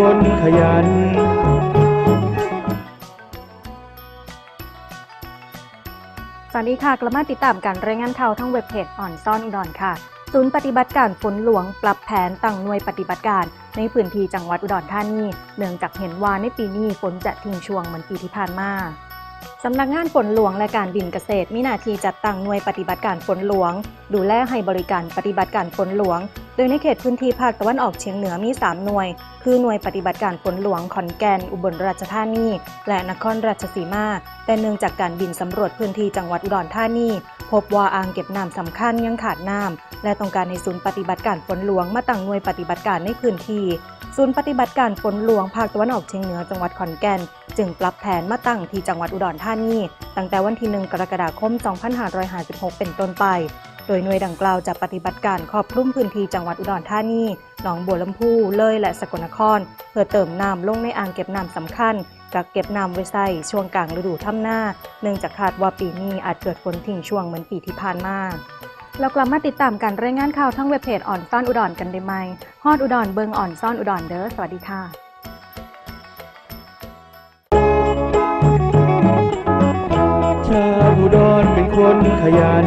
คนขยันสวัสดีค่ะ กลับมาติดตามการรายงานข่าวทั้งเว็บเพจอ่อนซ่อนอุดรค่ะ ศูนย์ปฏิบัติการฝนหลวงปรับแผนตั้งหน่วยปฏิบัติการ ในพื้นที่จังหวัดอุดรธานี เนื่องจากเห็นว่าในปีนี้ฝนจะทิ้งช่วงเหมือนปีที่ผ่านมา สำนักงานฝนหลวงและการบินเกษตรมีหน้าที่จัดตั้งหน่วยปฏิบัติการฝนหลวง ดูแลให้บริการปฏิบัติการฝนหลวง โดยในเขตพื้นที่ภาคตะวันออกเฉียงเหนือมี 3 หน่วย คือหน่วยปฏิบัติการฝนหลวงขอนแก่น อุบลราชธานี และนครราชสีมา แต่เนื่องจากการบินสำรวจพื้นที่จังหวัดอุดรธานี พบว่าอ่างเก็บน้ำสำคัญยังขาดน้ำ และต้องการในศูนย์ปฏิบัติการฝนหลวงมาตั้งหน่วยปฏิบัติการในพื้นที่ ศูนย์ปฏิบัติการฝนหลวงภาคตะวันออกเฉียงเหนือจังหวัดขอนแก่น จึงปรับแผนมาตั้งที่จังหวัดอุดรธานีตั้งแต่วันที่ 1 กรกฎาคม 2556 เป็นต้นไป โดยหน่วยดังกล่าวจะปฏิบัติการครอบคลุมพื้นที่จังหวัดอุดรธานีหนองบัวลำพูเลยและสกลนคร เพื่อเติมน้ำลงในอ่างเก็บน้ำสำคัญกักเก็บน้ำไว้ใส่ช่วงกลางฤดูทำหน้า เนื่องจากคาดว่าปีนี้อาจเกิดฝนทิ้งช่วงเหมือนปีที่ผ่านมา เรากลับมาติดตามการรายงานข่าวทั้งเว็บเพจอ่อนซ่อนอุดรกันได้ไหมฮอดอุดรเบิงอ่อนซ่อนอุดรเด้อสวัสดีค่ะชาวอุดรเป็นคนขยัน